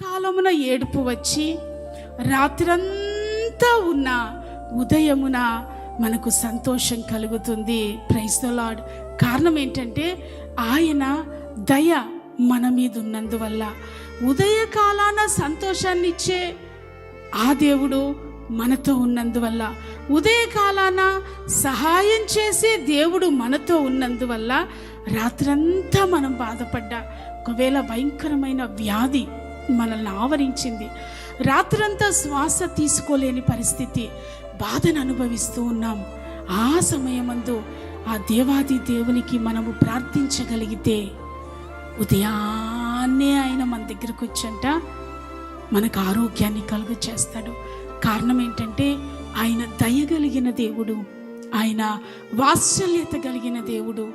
కాలమున ఏడుపు వచ్చి రాత్రంతా ఉన్న ఉదయమున మనకు సంతోషం కలుగుతుంది. ప్రైజ్ ద లార్డ్ కారణం ఏంటంటే ఆయన దయ మన మీద ఉన్నందువల్ల. ఉదయకాలాన సంతోషాన్ని ఇచ్చే ఆ దేవుడు మనతో ఉన్నందువల్ల. ఉదయకాలాన సహాయం చేసే దేవుడు మనతో ఉన్నందువల్ల రాత్రంతా మనం బాధపడ్డా. ఒకవేళ భయంకరమైన వ్యాధి మనల్ని ఆవరించింది. రాత్రంతా శ్వాస తీసుకోలేని పరిస్థితి బాధను అనుభవిస్తూ ఉన్నాం. ఆ సమయమందు ఆ దేవాది దేవునికి మనము ప్రార్థించగలిగితే ఉదయాన్నే ఆయన మన దగ్గరకు వచ్చంట మనకు ఆరోగ్యాన్ని కలుగు చేస్తాడు కారణం ఏంటంటే ఆయన దయగలిగిన దేవుడు ఆయన వాత్సల్యత కలిగిన దేవుడు.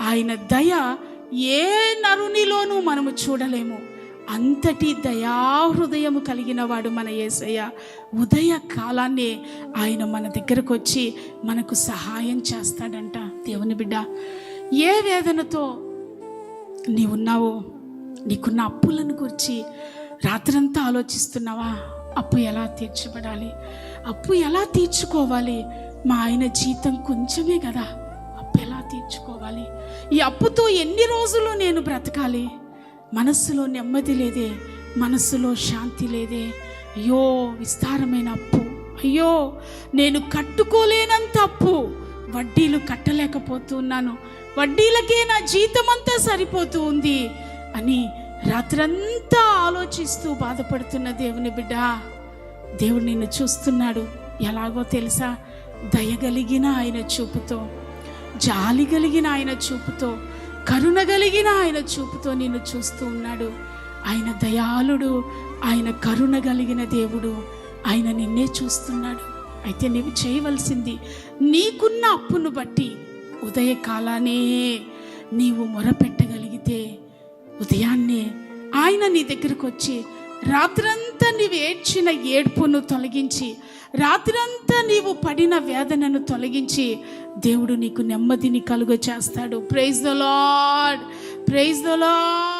ఆయన దయ ఏ నరునిలోనూ మనము చూడలేము. అంతటి దయాహృదయము కలిగిన వాడు మన యేసయ్య ఉదయ కాలాన్నే ఆయన మన దగ్గరకు వచ్చి మనకు సహాయం చేస్తాడంట. దేవుని బిడ్డ ఏ వేదనతో నీవున్నావో నీకున్న అప్పులను గురించి రాత్రంతా ఆలోచిస్తున్నావా? అప్పు ఎలా తీర్చబడాలి? అప్పు ఎలా తీర్చుకోవాలి? మా ఆయన జీతం కొంచెమే కదా. అప్పు ఎలా తీర్చుకోవాలి? ఈ అప్పుతో ఎన్ని రోజులు నేను బ్రతకాలి? మనస్సులో నెమ్మది లేదే మనస్సులో శాంతి లేదే. అయ్యో విస్తారమైన అప్పు. అయ్యో నేను కట్టుకోలేనంత అప్పు. వడ్డీలు కట్టలేకపోతున్నాను వడ్డీలకే నా జీతమంతా సరిపోతూ ఉంది అని రాత్రంతా ఆలోచిస్తూ బాధపడుతున్న దేవుని బిడ్డ దేవుడు నిన్ను చూస్తున్నాడు. ఎలాగో తెలుసా? దయగలిగిన ఆయన చూపుతో జాలి కలిగిన ఆయన చూపుతో కరుణ కలిగిన ఆయన చూపుతో నిన్ను చూస్తూ ఉన్నాడు. ఆయన దయాళుడు ఆయన కరుణ కలిగిన దేవుడు ఆయన నిన్నే చూస్తున్నాడు. అయితే నీవు చేయవలసింది నీకున్న అప్పును బట్టి ఉదయకాలానే నీవు మొరపెట్టగలిగితే ఉదయాన్నే ఆయన నీ దగ్గరకు వచ్చి రాత్రంతా నీవు ఏడ్చిన ఏడ్పును తొలగించి రాత్రంతా నీవు పడిన వేదనను తొలగించి దేవుడు నీకు నెమ్మదిని కలుగ చేస్తాడు praise the Lord praise the Lord